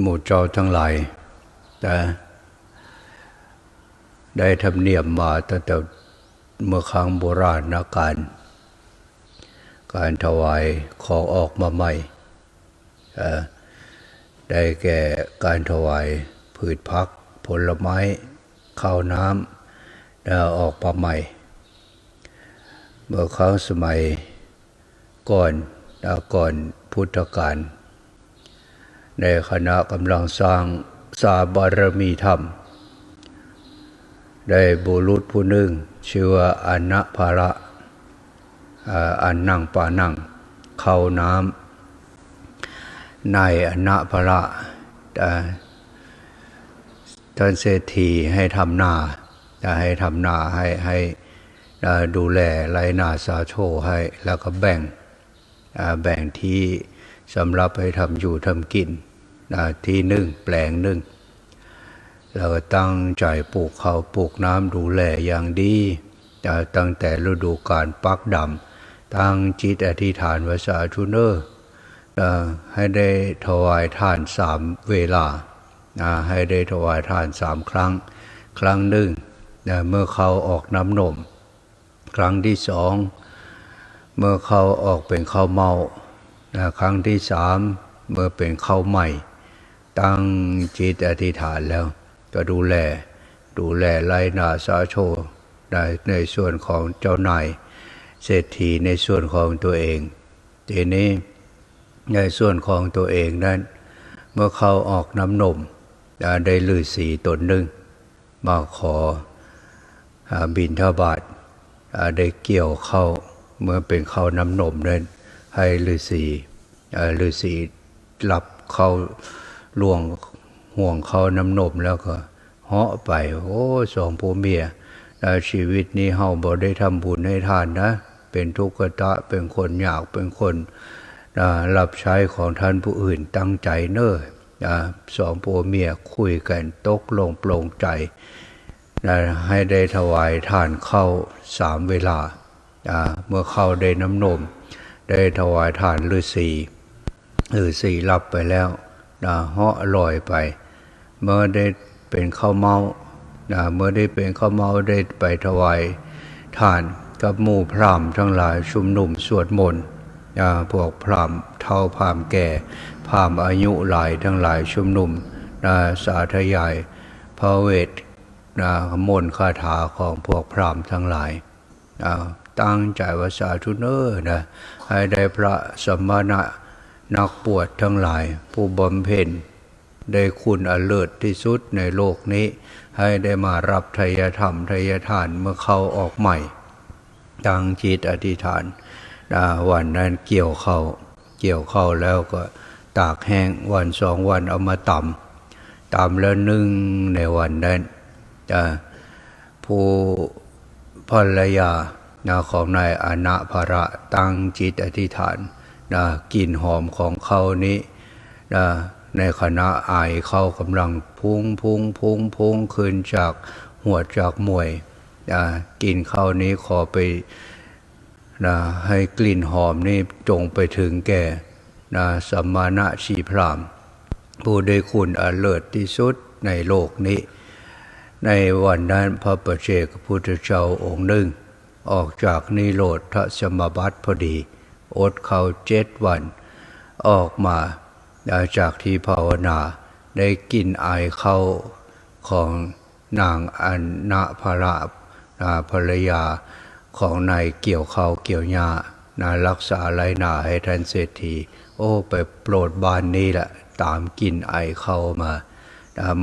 หมู่เจ้าทั้งหลายแต่ได้ทำเนียมมาตั้งแต่เมื่อครั้งโบราณนะการ การถวายของออกมาใหม่ ได้แก่การถวายผืชพัก ผลไม้ ข้าวน้ำออกมาใหม่ เมื่อครั้งสมัยก่อนก่อนพุทธกาล ในคณะกำลังสร้างสาบารมีธรรม ได้บุรุษผู้หนึ่งชื่อว่าอนัภาระอ่าอันนั่งปานั่ง เข้าน้ำในอนัภาระท่านเศรษฐีให้ทำนาจะให้ทำนาให้ให้ดูแลไรนาสาโชให้แล้วก็แบ่งแบ่งที่สำหรับให้ทำอยู่ทำกิน ที่หนึ่งแปลงหนึ่งเราก็ตั้งใจปลูกเขาวปลูกน้ำดูแลอย่างดีตั้งแต่ฤดูกาลปักดำตั้งจิตอธิษฐานวาสาธุเนอร์ให้ได้ถวายทานสามเวลา ให้ได้ถวายทานสามครั้ง ครั้งหนึ่งเมื่อเขาออกน้ำนม ครั้งที่สองเมื่อเขาออกเป็นข้าวเมา ครั้งที่สามเมื่อเป็นข้าวใหม่ ตั้งจิตอธิษฐานแล้ว ก็ดูแล ดูแลไล่นาสาโชได้ในส่วนของเจ้านายเศรษฐีในส่วนของตัวเองทีนี้ในส่วนของตัวเองนั้น เมื่อเขาออกน้ำนมได้ลือสีตนหนึ่งมาขออาบินทบาทได้เกี่ยวเข้าเมื่อเป็นเข้าน้ำนมนั้นให้ฤาษีฤาษีรับเข้า ล่วงห่วงเขาน้ำนมแล้วก็เหาะไป โอ้สองผัวเมียอ่ชีวิตนี้เฮาบ่ได้ทำบุญให้ทานนะ เป็นทุกขตะเป็นคนยากเป็นคนรับใช้ของท่านผู้อื่นตั้งใจเน้อสองผัวเมียคุยกันตกลงปลงใจ ให้ได้ถวายทานเข้าสามเวลาอ่าเมื่อเข้าได้น้ำนม ได้ถวายทานฤาษีฤาษีรับไปแล้ว นะเหาะลอยไป เมื่อได้เป็นข้าวเมานะเมื่อได้เป็นข้าวเมาได้ไปถวายทานกับหมู่พราหมณ์ทั้งหลายชุมนุมสวดมนต์อ่าพวกพราหมณ์เท่าพราหมณ์แก่พราหมณ์อายุหลายทั้งหลายชุมนุมนะสาธยายพระเวทนะมนต์คาถาของพวกพราหมณ์ทั้งหลายอ่าตั้งใจว่าสาธุเนอร์นะให้ได้พระสมณะ นักปวดทั้งหลายผู้บำเพ็ญได้คุณอเลิศที่สุดในโลกนี้ ให้ได้มารับทายธรรมทายทานเมื่อเขาออกใหม่ตั้งจิตอธิษฐานาวันนั้นเกี่ยวเข้า เกี่ยวเข้าแล้วก็ตากแห้งวันสองวันเอามาตำตำแล้วนึ่งในวันนั้นผู้ภรรยาของนายอาณาภระตั้งจิตอธิษฐาน นะกลิ่นหอมของเขานี้นะในขณะไอเขากำลังพุ่งพุ่งพุ่งพุ่งขึ้นจากหัวจากมวยนะกลิ่นเขานี้ขอไปนะให้กลิ่นหอมนี้จงไปถึงแก่นะสมมาณะชีพราม ผู้ได้คุณอเลิศที่สุดในโลกนี้ ในวันนั้นพระประเจกพุทธเจ้าองค์หนึ่ง ออกจากนิโรธสมบัติพอดี อดเขาเจ็ดวัน ออกมาจากที่ภาวนาได้กินไอายเข้าของนางอันนาภราภรรยาของนายเกี่ยวเขาเกี่ยวหญ้านารักษาไรหนาให้ท่านเศรษฐี โอ้ไปโปรดบ้านนี้แหละ ตามกินไอเข้ามา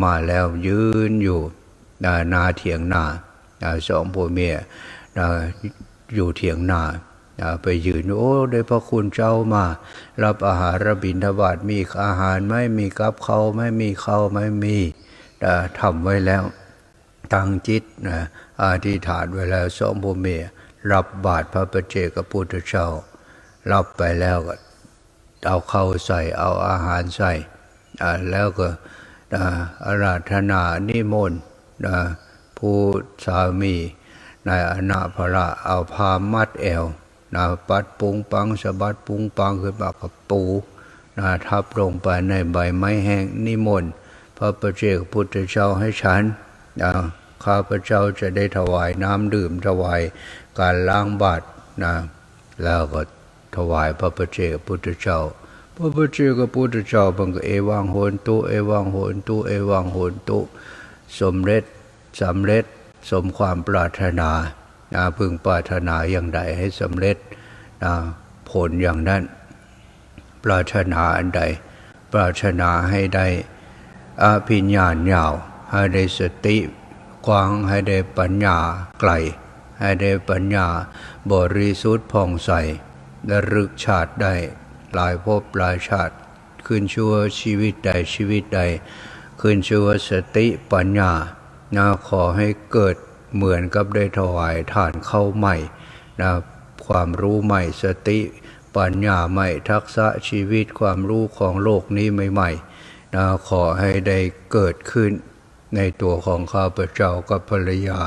มาแล้วยืนอยู่นาเถียงนาสองผัวเมียอ่าอยู่เถียงนา อ่าไปยืนโอ้ด้พระคุณเจ้ามา รับอาหารรบินทบาทมีอาหารไหม่มีกับเขาไม่มีเขาไม่มีอ่ทำไว้แล้วตั้งจิตนะอธิษฐานไว้แล้วสองผัวเมียรับบาตรพระประเจกพุทธเจ้า รับไปแล้วก็เอาเข้าใส่เอาอาหารใส่แล้วก็อาราธนานิมนต์ผู้สามีนายอนาภระเอาพามัดแอว นะปัดปุงปังสะบัดปุงปังขึ้นมากับปูนะทับลงไปในใบไม้แห้งนิมนต์พระประเจกพุทธเจ้าให้ฉันนะข้าพระเจ้าจะได้ถวายน้ำดื่มถวายการล้างบาตรนะแล้วก็ถวายพระประเจกพุทธเจ้า พระพุทธเจ้าพุทธเจ้าบังก็เอวังโหนตุเอวังโหนตุเอวังโหนตุสมเร็จสำเร็จสมความปรารถนา นะพึงปรารถนาอย่างใดให้สำเร็จนะผลอย่างนั้น ปรารถนาอันใด ปรารถนาให้ได้อภิญญาณยาวให้ได้สติกว้างให้ได้ปัญญาไกล ให้ได้ปัญญาบริสุทธิ์ผ่องใสและรึกชาติได้หลายภพหลายชาติ ขึ้นชั่วชีวิตใดชีวิตใด ขึ้นชั่วสติปัญญานะขอให้เกิด เหมือนกับได้ถวายฐานเข้าใหม่นะความรู้ใหม่สติปัญญาใหม่ทักษะชีวิตความรู้ของโลกนี้ใหม่ๆนะขอให้ได้เกิดขึ้นในตัวของข้าพเจ้ากับภรรยา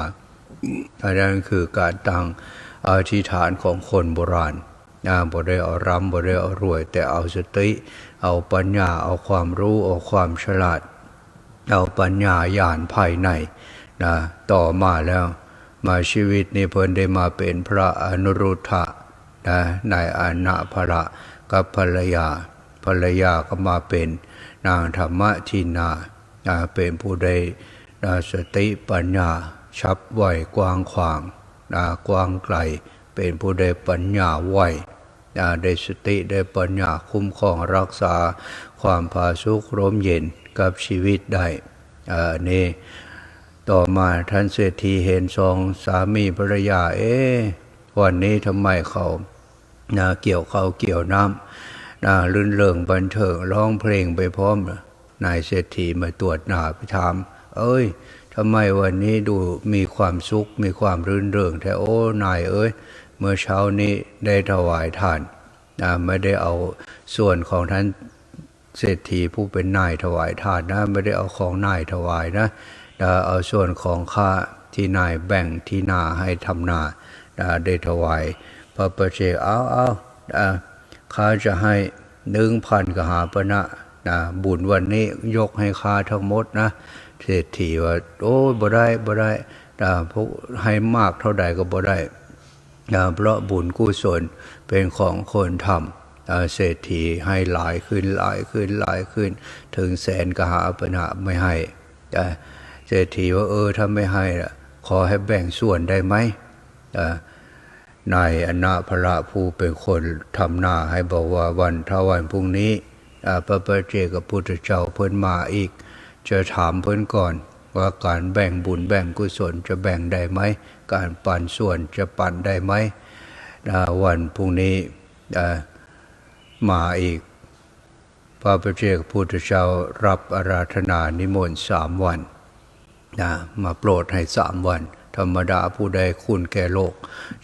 อันนั้นคือการตั้งอธิษฐานของคนโบราณนะบ่ได้เอารำบ่ได้เอารวย แต่เอาสติ เอาปัญญา เอาความรู้ เอาความฉลาด เอาปัญญาญาณภายใน นะต่อมาแล้ว มาชีวิตนี้เพิ่นได้มาเป็นพระอนุรุทธะนะนายอนาภระกับภรรยา ภรรยาก็มาเป็นนางธรรมทินานะเป็นผู้ใดนะสติปัญญา ชับไหวกว้างขวางนะกว้างไกล เป็นผู้ได้ปัญญาไหวนะได้สติได้ปัญญาคุ้มครองรักษา ความผาสุกร่มเย็นกับชีวิตได้อ่านี่ ต่อมาท่านเศรษฐีเห็นสองสามีภรรยา เอ๊ะวันนี้ทำไมเขานะเกี่ยวเขาเกี่ยวน้ำนะรื่นเริงบันเทิงร้องเพลงไปพร้อมนายเศรษฐีมาตรวจหน้าไปถาม เอ้ยทำไมวันนี้ดูมีความสุข มีความรื่นเริงแต่โอ้นายเอ้ย เมื่อเช้านี้ได้ถวายทานนะไม่ได้เอาส่วนของท่านเศรษฐีผู้เป็นนายถวายทานนะ ไม่ได้เอาของนายถวายนะ นะเอาส่วนของข้าที่นายแบ่งที่นาให้ทำนานะได้ถวายพระประเจกเอาเอาข้าจะให้หนึ่งพันกหาปณะนะบุญวันนี้ยกให้ข้าทั้งหมดนะเศรษฐีว่า โอ้ยบ่ได้บ่ได้นะพวกให้มากเท่าใดก็บ่ได้นะเพราะบุญกุศลเป็นของคนทำเศรษฐีให้หลายขึ้นหลายขึ้นหลายขึ้น ถึงแสนกหาปณะไม่ให้ เศรษฐีว่าเออถ้าไม่ให้ละขอให้แบ่งส่วนได้ไหมนายอนาพระผู้เป็นคนทำหน้าให้บอกว่าวันถ้าวันพรุ่งนี้พระประเจกับพุทธเจ้าเพิ่นมาอีก จะถามเพิ่นก่อนว่าการแบ่งบุญแบ่งกุศลจะแบ่งได้ไหม การปันส่วนจะปันได้ไหมวันพรุ่งนี้มาอีก พระประเจกพุทธเจ้ารับอาราธนานิมนต์สามวัน นะมาโปรดให้สามวัน ธรรมดาผู้ใดคุณแก่โลก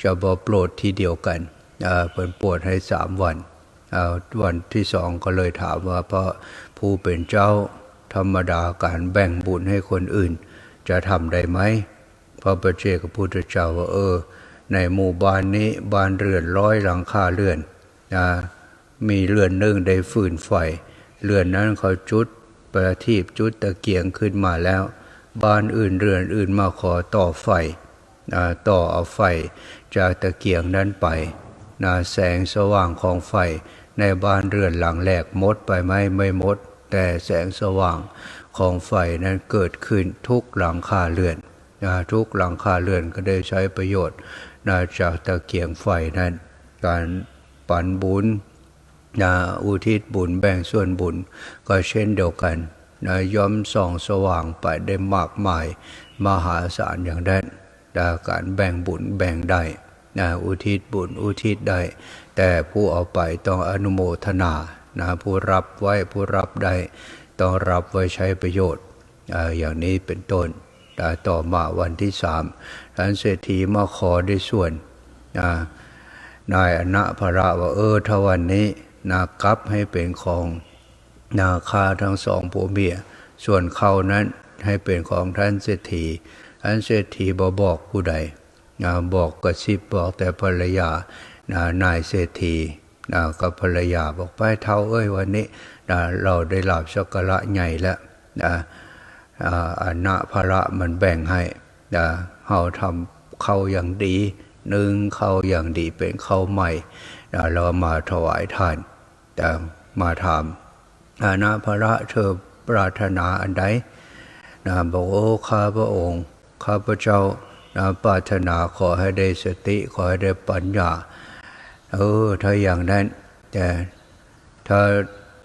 จะบอโปรดที่เดียวกันเออเปิดโปรดให้สามวันเออวันที่สองก็เลยถามว่า เพราะผู้เป็นเจ้าธรรมดาการแบ่งบุญให้คนอื่น จะทำได้ไหมพระประเจกพุทธเจ้าว่าเออ ในหมู่บ้านนี้บ้านเรือนร้อยหลังคาเรือนนะมีเรือนหนึ่งได้ฟืนไฟเรือนนั้นเขาจุดประทีปจุดตะเกียงขึ้นมาแล้ว บ้านอื่นเรือนอื่นมาขอต่อไฟต่อเอาไฟ จากตะเกียงนั้นไปนะแสงสว่างของไฟ ในบ้านเรือนหลังแรกมดไปไหมไม่มด แต่แสงสว่างของไฟนั้นเกิดขึ้นทุกหลังคาเรือนนะทุกหลังคาเรือนก็ได้ใช้ประโยชน์นะจากตะเกียงไฟนั้น การปันบุญนะอุทิศบุญแบ่งส่วนบุญก็เช่นเดียวกัน นะย้อมส่องสว่างไปได้มากมาย มหาศาลอย่างนั้นการแบ่งบุญแบ่งได้นะอุทิศบุญอุทิศได้ แต่ผู้เอาไปต้องอนุโมทนานะผู้รับไว้ผู้รับได้ต้องรับไว้ใช้ประโยชน์ อย่างนี้เป็นต้นนะต่อมาวันที่สามท่านเศรษฐีมาขอได้ส่วนนะนายอนะพระว่าเออถ้าวันนี้นากับให้เป็นของ นาคาทั้งสองผัวเมีย ส่วนเขานั้นให้เป็นของท่านเศรษฐีท่านเศรษฐีบอบอกผู้ใดบอกกระซิบบอกแต่ภรรยานานายเศรษฐีกับภรรยาบอกไปเท่าเอ้ยวันนี้นเราได้หลับสักการะใหญ่แล้วนะอานนะภระมันแบ่งให้เราทำเข้าอย่างดีหนึ่งเข้าอย่างดีเป็นเข้าใหม่เรามาถวายทานแต่มาถามอา นะภระเธอปรารถนาอันใดนะบอกโอ้ข้าพระองค์ ข้าพระเจ้านะปรารถนาขอให้ได้สติ ขอให้ได้ปัญญาเออถ้าอย่างนั้นแต่ถ้า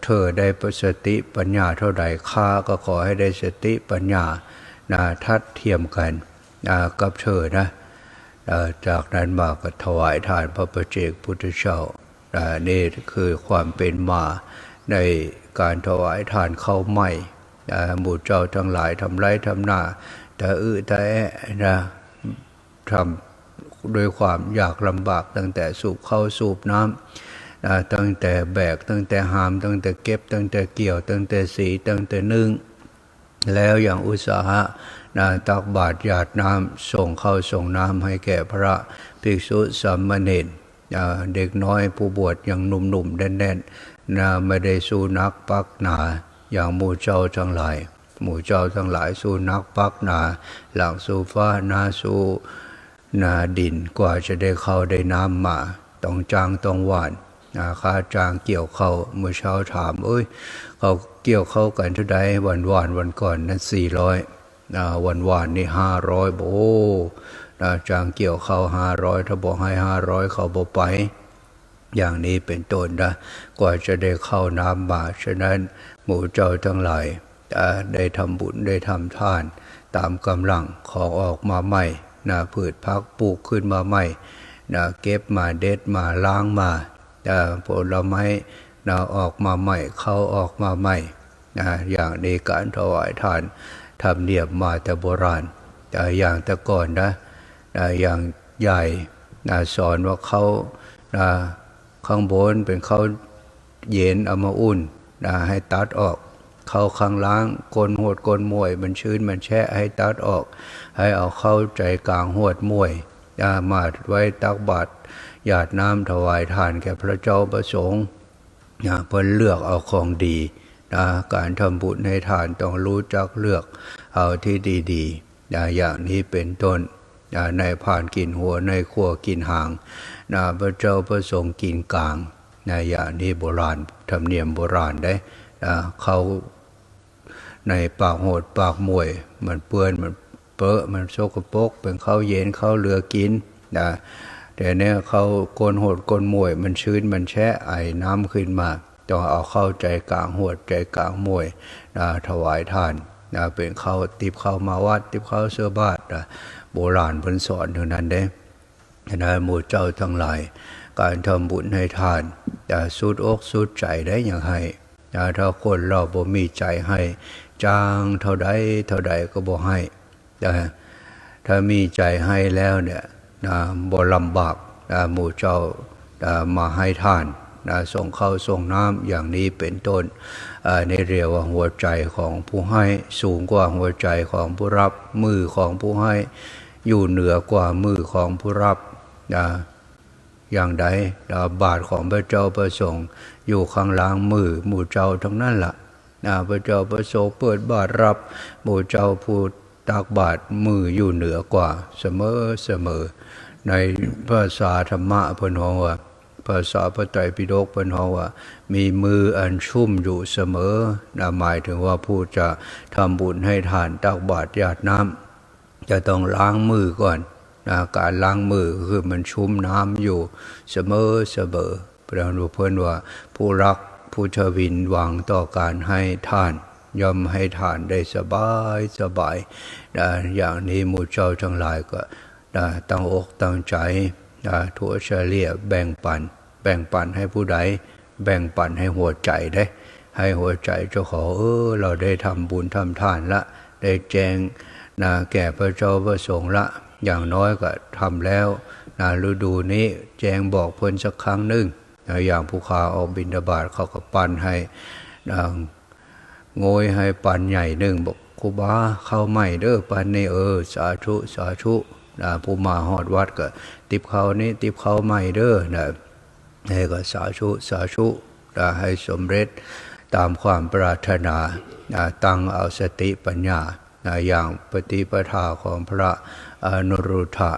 เธอได้ประสติปัญญาเท่าใดข้าก็ขอให้ได้สติปัญญานะทัดเทียมกันนะกับเธอนะจากนั้นมาก็ถวายทานพระประเจกพุทธเจ้านะนี่คือความเป็นมาใน การถวายทานเข้าใหม่หมู่เจ้าทั้งหลายทำไรทำหน้าแต่อื้อแต่แอะนะทำด้วยความอยากลำบากตั้งแต่สูบเข้าสูบน้ำนะตั้งแต่แบกตั้งแต่หาม ตั้งแต่เก็บ ตั้งแต่เกี่ยว ตั้งแต่สีตั้งแต่นึ่ง แล้วอย่างอุตสาหะนะตักบาตรหยาดน้ำส่งเข้าส่งน้ำให้แก่พระภิกษุสามเณรเด็กน้อยผู้บวชยังหนุ่มๆแน่น นะไม่ได้สู้นักปักหนาอย่างหมู่เจ้าทั้งหลาย หมู่เจ้าทั้งหลายสู้นักปักหนา หลังสู้ฟ้านาสู้นาดินกว่าจะได้เข้าได้น้ำมาต้องจางต้องหวานนาคาจางเกี่ยวเข้าเมื่อเช้าถามเอ้ยเขาเกี่ยวเข้ากันเท่าใดวันวานวันก่อนนั้นสี่ร้อยวันวานนี่ห้าร้อยโบนาจางเกี่ยวเข้าห้าร้อยถ้าบอกให้ห้าร้อยเขาบอกไป อย่างนี้เป็นต้นนะกว่าจะได้เข้าน้ำมาฉะนั้นหมู่เจ้าทั้งหลายได้ทำบุญได้ทำทาน ตามกำลังของออกมาใหม่นะพืชพักปลูกขึ้นมาใหม่นะเก็บมาเด็ดมาล้างมานะผลไม้นะออกมาใหม่เข้าออกมาใหม่นะอย่างในการถวายทานทำเนียบมาแต่โบราณแต่อย่างแต่ก่อนนะนะอย่างใหญ่นะสอนว่าเขานะ ข้างบนเป็นข้าวเย็นเอามาอุ่นนะให้ตัดออกเข้าข้างล้างกลนหวดกลนมวย มันชื้นมันแช่ให้ตัดออก ให้เอาเข้าใจกลางหวดมวยยามาดไว้ตักบาตรหยาดน้ำถวายทานแก่พระเจ้าประสงค์นะเพิ่นเลือกเอาของดีนะการทำบุญให้ทานต้องรู้จักเลือก เอาที่ดีๆนะอย่างนี้เป็นต้น ในผ่านกินหัวในขั้วกินหางนะพระเจ้าประสงค์กินกลางนะอย่างนี้โบราณธรรมเนียมโบราณได้นะเขาในปากโหดปากมวย มันเปื้อนมันเปอะมันโซกโปกเป็นข้าวเย็นข้าวเรือกินนะแต่เนี่ยเขาโกนโหดโกนมวย มันชื้นมันแช่ไอ้น้ำขึ้นมาต้องเอาเข้าใจกลางหดใจกลางมวยนะถวายทานนะเป็นข้าวติบข้าวมาวัด ติบข้าวเสื้อบาทนะ โบราณเพิ่นสอนเท่านั้นเด้นะหมู่เจ้าทั้งหลาย การทำบุญให้ทานจะสุดอกสุดใจได้อย่างไรนะถ้าคนเราบ่มีใจให้จางเท่าใดเท่าใดก็บ่ให้นะถ้ามีใจให้แล้วเนี่ยนะบ่ลำบากนะหมู่เจ้านะมาให้ทานนะส่งเข้าส่งน้ำอย่างนี้เป็นต้นอ่าในเรียกว่าหัวใจของผู้ให้สูงกว่าหัวใจของผู้รับมือของผู้ให้ อยู่เหนือกว่ามือของผู้รับนะอย่างใดบาทของพระเจ้าประสงค์ อยู่ข้างหล่างมือหมู่เจ้าทั้งนั้นละ่ะพระเจ้าประสงค์เปิดบาทรับ หมู่เจ้าผู้ตักบาทมืออยู่เหนือกว่าเสมอเสมอ ในภาษาธรรมะพนฮว่าภาษาพระไตรปิฎกเป็นฮว่า มีมืออันชุ่มอยู่เสมอนะหมายถึงว่าผู้จะทำบุญให้ทานตักบาตรหยาดน้ำ จะต้องล้างมือก่อนนะการล้างมือคือมันชุ่มน้ำอยู่เสมอเสมอพระนุเพื่อนว่าผู้รักผู้ชวินหวังต่อการให้ทาน ย่อมให้ทานได้สบายสบายนะอย่างนี้หมู่เจ้าทั้งหลายก็นะตั้งอกตั้งใจนะทั่วเฉลี่ยแบ่งปัน แบ่งปันให้ผู้ใด แบ่งปันให้หัวใจได้ ให้หัวใจเจ้าขอเออเราได้ทำบุญทำทานละ ได้แจง นะแก่พระเจ้าพระสงฆ์ละอย่างน้อยก็ทำแล้วนะฤดูนี้แจงบอกเพิ่นสักครั้งหนึ่งนะอย่างผู้ขาออกบินดาบาตเขาก็ปันให้นะโงยให้ปันใหญ่หนึ่งบอกครูบาเข้าใหม่เด้อปันนี่เออสาธุสาธุนะผู้มาหอดวัดก็ ติบเขานี่ติบเขาใหม่เด้อนะให้ก็สาธุสาธุนะให้สมเร็จตามความปรารถนานะตั้งเอาสติปัญญา อย่างปฏิปทาของพระอนุรุทธะ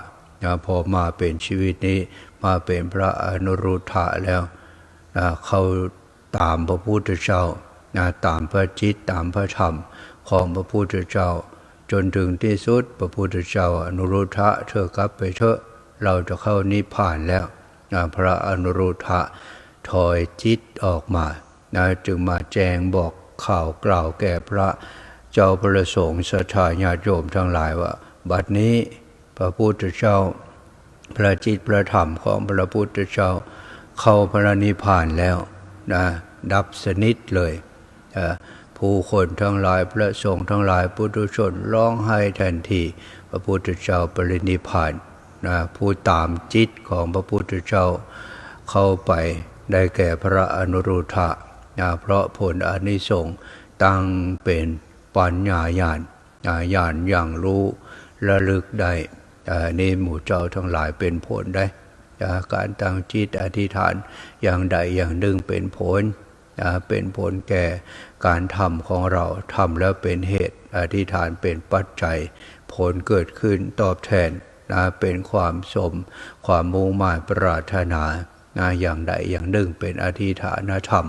พอมาเป็นชีวิตนี้มาเป็นพระอนุรุทธะแล้วเขาตามพระพุทธเจ้าตามพระจิตตามพระธรรมของพระพุทธเจ้า จนถึงที่สุดพระพุทธเจ้าอนุรุทธะเธอกลับไปเถอะเราจะเข้านิพพานแล้วพระอนุรุทธะถอยจิตออกมาจึงมาแจงบอกข่าวกล่าวแก่พระ เจ้าประสงค์สัทธาญาติโยมทั้งหลายว่า บัดนี้พระพุทธเจ้า พระจิตพระธรรมของพระพุทธเจ้า เข้าพระนิพพานแล้วนะดับสนิทเลยผู้คนทั้งหลายพระสงฆ์ทั้งหลายปุถุชนร้องไห้ทันที พระพุทธเจ้าปรินิพพานนะผู้ตามจิตของพระพุทธเจ้าเข้าไปได้แก่พระอนุรุทธะนะเพราะผลอนิสงส์ตั้งเป็น ปัญญาญาณญาณอย่างรู้ระลึกได้นี่หมู่เจ้าทั้งหลายเป็นผลได้อ่าการตั้งจิตอธิษฐานอย่างใดอย่างหนึ่งเป็นผลเป็นผลแก่การทำของเราทำแล้วเป็นเหตุอธิษฐานเป็นปัจจัย ผลเกิดขึ้นตอบแทนนะเป็นความสม ความมุ่งหมั่นปรารถนานะอย่างใดอย่างหนึ่งเป็นอธิษฐานธรรม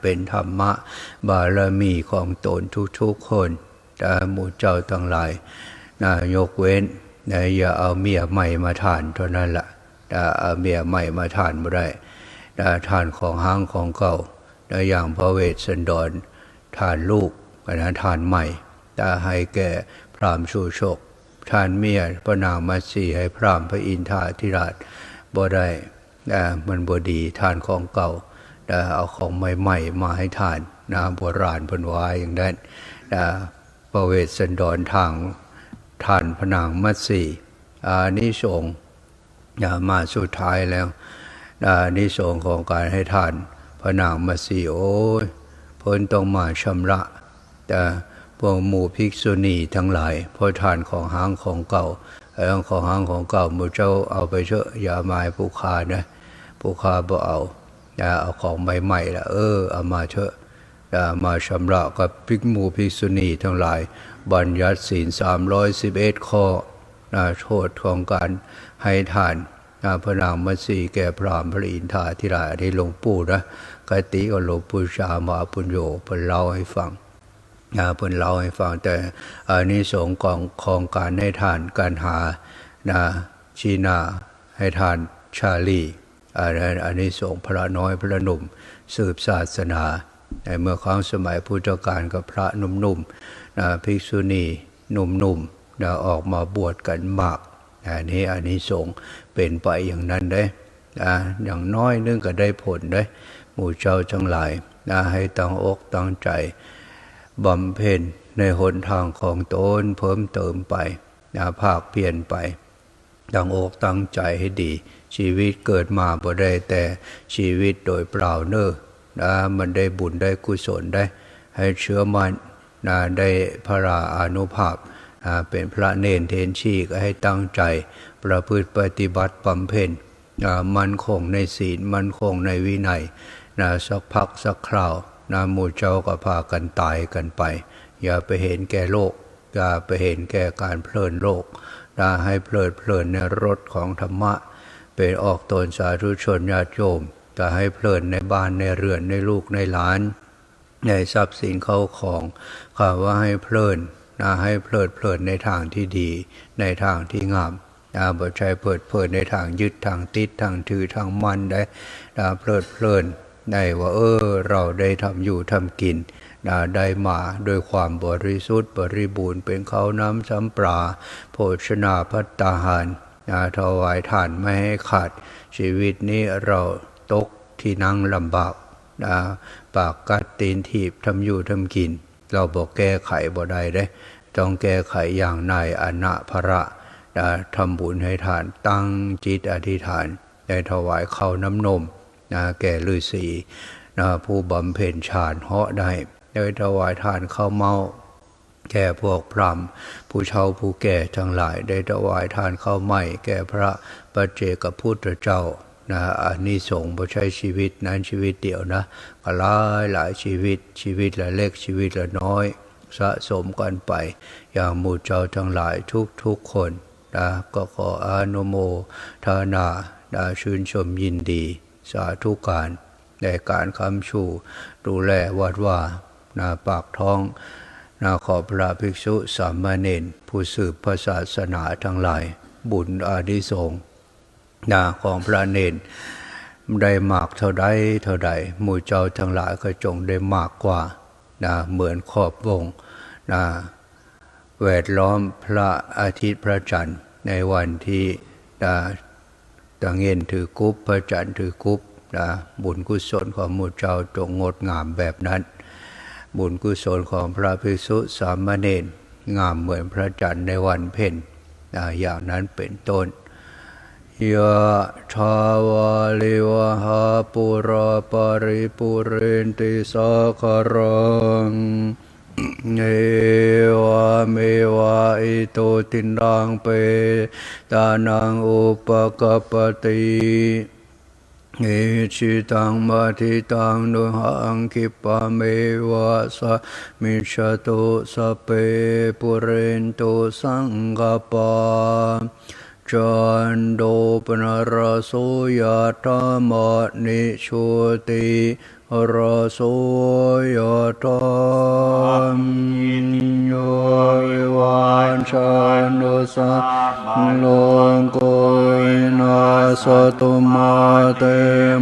เป็นธรรมะบารมีของตนทุกๆคนนะหมู่เจ้าทั้งหลายนะยกเว้นนะอย่าเอาเมียใหม่มาทานเท่านั้นละนะเอาเมียใหม่มาทานไม่ได้นะทานของห้างของเก่านะอย่างพระเวสสันดรทานลูกนะทานใหม่แต่ให้แก่พรามชูชคทานเมียพระนางมัตสีให้พรามพระอินทาธิราชบ่ได้นะมันบ่ดีทานของเก่า นะเอาของใหม่ๆ มาให้ทานนะโบราณพันวายอย่างนั้นนะประเวสสันดรทางทานพนางมัตสีอานิสงนะมาสุดท้ายแล้วอานิสงของการให้ทานพนางมัตสีโอ้ยพิ่นต้องมาชำระ แต่พวกหมู่ภิกษุณีทั้งหลายเพราะทานของห้างของเก่าไอ้ของห้างของเก่าหมู่เจ้าเอาไปเถอะอย่ามาให้ผู้คานะผู้คาบ่เอา อย่าเอาของใหม่ๆละเออเอามาเถอะมาชำระกับพิกหมูภิกษุณีทั้งหลาย บัญญัติศีลสามร้อยสิบเอ็ดข้อนะโทษของการให้ทานนะพระนางมัสีแก่พรามพระอินทาธิราชที่หลวงปู่นะกติก็หลวงปู่ชามาปุญโญเพิ่นเล่าให้ฟังนะเพิ่นเล่าให้ฟังแต่อันนี้สงของของการให้ทานการหานะชีนาให้ทานชาลี อันนั้นอันนี้ส่งพระน้อยพระหนุ่ม สืบศาสนา ในเมื่อครั้งสมัยพุทธกาลกับพระหนุ่มๆนะภิกษุณีหนุ่มๆนะออกมาบวชกันมากอันนี้อันนี้ส่งเป็นไปอย่างนั้นได้นะอย่างน้อยนึงก็ได้ผลได้หมู่เจ้าทั้งหลายนะให้ตั้งอกตั้งใจบำเพ็ญในหนทางของตนเพิ่มเติมไปนะภาคเปลี่ยนไปตั้งอกตั้งใจให้ดี ชีวิตเกิดมาบ่ได้แต่ชีวิตโดยเปล่าเนอนะมันได้บุญได้กุศลได้ ให้เชื่อมันนะได้พระราอนุภาพนะเป็นพระเนนเทนชีก็ให้ตั้งใจ ประพฤติปฏิบัติบำเพ็ญนะมันคงในศีลมันคงในวินัยนะสักพักสักคราวนะหมู่เจ้าก็พากันตายกันไป อย่าไปเห็นแก่โลก อย่าไปเห็นแก่การเพลินโลกนะให้เพลิดเพลินในรถของธรรมะ เป็นออกตนสาธุชนญาติโยมจะให้เพลินในบ้านในเรือนในลูกในหลาน ในทรัพย์สินเข้าของข่าว่าให้เพลินนะให้เพลิดเพลินในทางที่ดี ในทางที่งามนะบ่ใช่เพลิดเพลินในทางยึดทางติดทางถือทางมันได้นะเพลิดเพลินในว่าเออเราได้ทำอยู่ทำกินนะได้มาโดยความบริสุทธิ์บริบูรณ์เป็นเขาน้ำซ้ำปลาโภชนาพัตตาหารน ถวายทานไม่ให้ขาดชีวิตนี้เราตกที่นั่งลำบากนะปากกัดตีนถีบทำอยู่ทำกิน เราบอกแก้ไขบ่ได้ได้ต้องแก้ไขอย่างนายอนะพระนะทำบุญให้ทานตั้งจิตอธิษฐานได้ถวายข้าวน้ำนมนะแก่ฤาษีนะผู้บำเพ็ญฌานเหาะได้ได้ถวายทานข้าวเมา แก่พวกพรหมผู้เฒ่าผู้แก่ทั้งหลายได้ถวายทานข้าวใหม่แก่พระปัจเจกพุทธเจ้านะอันนี้สงส์บ่ใช้ชีวิตนั้นชีวิตเดียวนะก็หลายหลายชีวิตชีวิตละเล็กชีวิตละน้อย สะสมกันไป อย่างหมู่เจ้าทั้งหลายทุกทุกคนนะก็ขออนุโมทนานะชื่นชมยินดี สาธุการในการคำชูดูแลวัดว่านาปากท้อง นาขอพระภิกษุสามเณรผู้สืบพระศาสนาทั้งหลาย บุญอานิสงส์นาของพระเนนได้มากเท่าใดเท่าใดหมู่เจ้าทั้งหลายก็จงได้มากกว่านะเหมือนขอบวงนะแวดล้อมพระอาทิตย์พระจันทร์ในวันที่นะตะเงินถือกุ๊บพระจันทร์ถือกุ๊บนะบุญกุศลของหมู่เจ้าจงงดงามแบบนั้น บุญกุศลของพระภิกษุสามเณรงามเหมือนพระจันทร์ในวันเพ็ญอย่างนั้นเป็นต้นยะทาวาลิวหาปุราปาริปุเรนติสาคารังเอวะเมวะอิโตตินังเปตานังอุปกปปติ อชิตังมาทิตังนุหังคิปะเมวะสะมิชตุสเปปุเรนตุสังกปาจันโดปนารโสยธรรมนิโชติ รโสยธรรมโยวิวันชานโดสัมโลงโกยนาสตุมาเต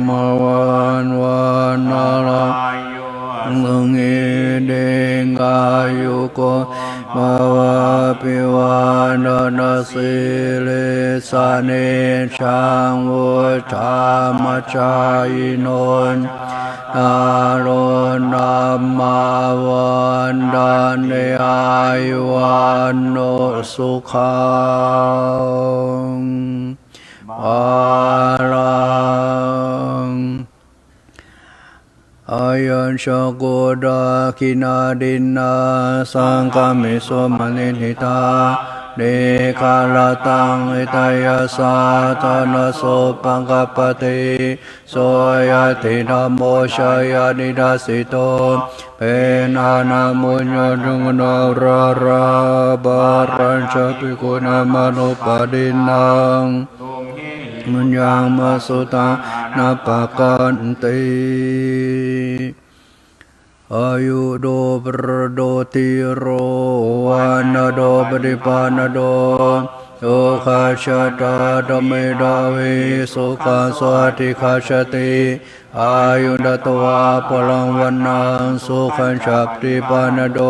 มวานวานนาลา ลุงเอเดงอายุโกภาวะปิวานนาสิเลสาเนชังวุธามจายนนอารนามาวันดานเนอายวันโนสุขังภาลัง อายัญชโกดาคินาดินนาสังกามิโสมนินิตาเดคาลตังอิตายาสาธนโสปังกปติโสยตินาโมชายานิดาสิโตเป็นอานามุญญดุงนาราราบารัญชปิกุณามนุปดินังมุญยังมาสุตังนาปะกันติ อายุโดปรโดติโรวานโดปฏิปานโดโอคาชาตาดเมดาวิสุขาสวัสดิคาชติอายุนตวาพลังวันนังสุขันฉับติปานโด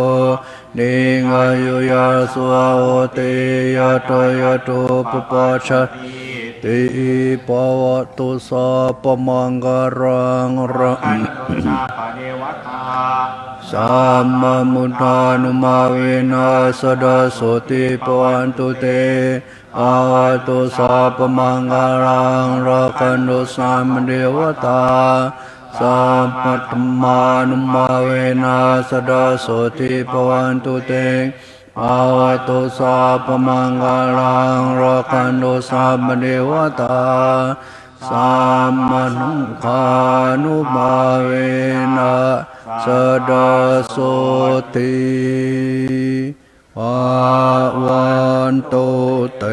นิงอายุยาสวาโอติยะโตยะโตปปะชะติ ติปวตุสาปมังการังรังชาปเดวัตตาสัมมามุทานุมาเวนัสดาโสติปวันตุเตอาตุสาปมังการังรักันตุสามเดวตาสัมปัตมานุมาเวนัสดาโสติปวันตุเต อาวตุสาปมังกาลังรักันตุสาบเดวตาสามมนุคานุมาเวนะสดาโสติภาวันโตเต